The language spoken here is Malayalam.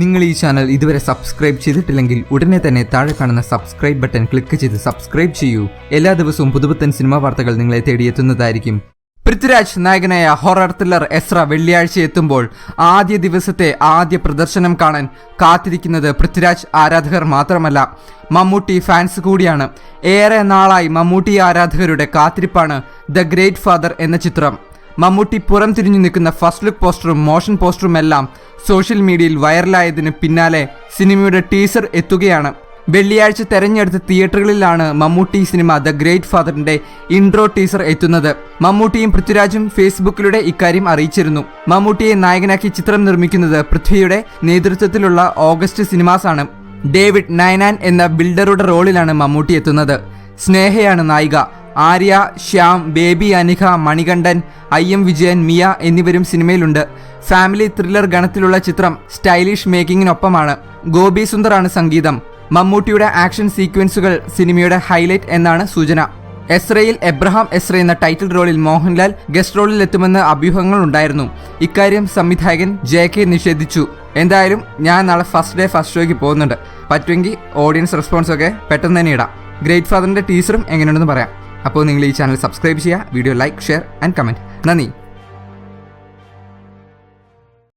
നിങ്ങൾ ഈ ചാനൽ ഇതുവരെ സബ്സ്ക്രൈബ് ചെയ്തിട്ടില്ലെങ്കിൽ ഉടനെ തന്നെ താഴെ കാണുന്ന സബ്സ്ക്രൈബ് ബട്ടൺ ക്ലിക്ക് ചെയ്ത് സബ്സ്ക്രൈബ് ചെയ്യൂ. എല്ലാ ദിവസവും പുതുപുത്തൻ സിനിമാ വാർത്തകൾ നിങ്ങളെ തേടിയെത്തുന്നതായിരിക്കും പൃഥ്വിരാജ് നായകനായ ഹൊറർ ത്രില്ലർ എസ്ര വെള്ളിയാഴ്ച എത്തുമ്പോൾ ആദ്യ ദിവസത്തെ ആദ്യ പ്രദർശനം കാണാൻ കാത്തിരിക്കുന്നത് പൃഥ്വിരാജ് ആരാധകർ മാത്രമല്ല മമ്മൂട്ടി ഫാൻസ് കൂടിയാണ്. ഏറെ നാളായി മമ്മൂട്ടി ആരാധകരുടെ കാത്തിരിപ്പാണ് ദ ഗ്രേറ്റ് ഫാദർ എന്ന ചിത്രം. മമ്മൂട്ടി പുറം തിരിഞ്ഞു നിൽക്കുന്ന ഫസ്റ്റ് ലുക്ക് പോസ്റ്ററും മോഷൻ പോസ്റ്ററും എല്ലാം സോഷ്യൽ മീഡിയയിൽ വൈറലായതിന് പിന്നാലെ സിനിമയുടെ ടീസർ എത്തുകയാണ്. വെള്ളിയാഴ്ച തെരഞ്ഞെടുത്ത തിയേറ്ററുകളിലാണ് മമ്മൂട്ടി സിനിമ ദ ഗ്രേറ്റ് ഫാദറിന്റെ ഇൻട്രോ ടീസർ എത്തുന്നത്. മമ്മൂട്ടിയും പൃഥ്വിരാജും ഫേസ്ബുക്കിലൂടെ ഇക്കാര്യം അറിയിച്ചിരുന്നു. മമ്മൂട്ടിയെ നായകനാക്കി ചിത്രം നിർമ്മിക്കുന്നത് പൃഥ്വിയുടെ നേതൃത്വത്തിലുള്ള ഓഗസ്റ്റ് സിനിമാസ് ആണ്. ഡേവിഡ് നയനാൻ എന്ന ബിൽഡറുടെ റോളിലാണ് മമ്മൂട്ടി എത്തുന്നത്. സ്നേഹയാണ് നായിക. Arya Shyam baby Anikha Manikandan I M Vijayan Mia എന്നിവരും സിനിമയിലുണ്ട്. ഫാമിലി ത്രില്ലർ ഗണത്തിലുള്ള ചിത്രം സ്റ്റൈലിഷ് മേക്കിങ്ങിനൊപ്പമാണ്. ഗോപി സുന്ദറാണ് സംഗീതം. മമ്മൂട്ടിയുടെ ആക്ഷൻ സീക്വൻസുകൾ സിനിമയുടെ ഹൈലൈറ്റ് എന്നാണ് സൂചന. എസ്രയിൽ എബ്രഹാം എസ്ര എന്ന ടൈറ്റിൽ റോളിൽ മോഹൻലാൽ ഗസ്റ്റ് റോളിൽ എത്തുമെന്ന് അഭ്യൂഹങ്ങൾ ഉണ്ടായിരുന്നു. ഇക്കാര്യം സംവിധായകൻ ജെ കെ നിഷേധിച്ചു. എന്തായാലും ഞാൻ നാളെ ഫസ്റ്റ് ഡേ ഫസ്റ്റ് ഷോയ്ക്ക് പോകുന്നുണ്ട്. പറ്റുമെങ്കിൽ ഓഡിയൻസ് റെസ്പോൺസ് ഒക്കെ പെട്ടെന്ന് തന്നെ ഇടാം. ഗ്രേറ്റ് ഫാദറിന്റെ ടീച്ചറും എങ്ങനെയുണ്ടെന്ന് പറയാം. അപ്പോൾ നിങ്ങൾ ഈ ചാനൽ സബ്സ്ക്രൈബ് ചെയ്യുക video like share and comment. നന്ദി.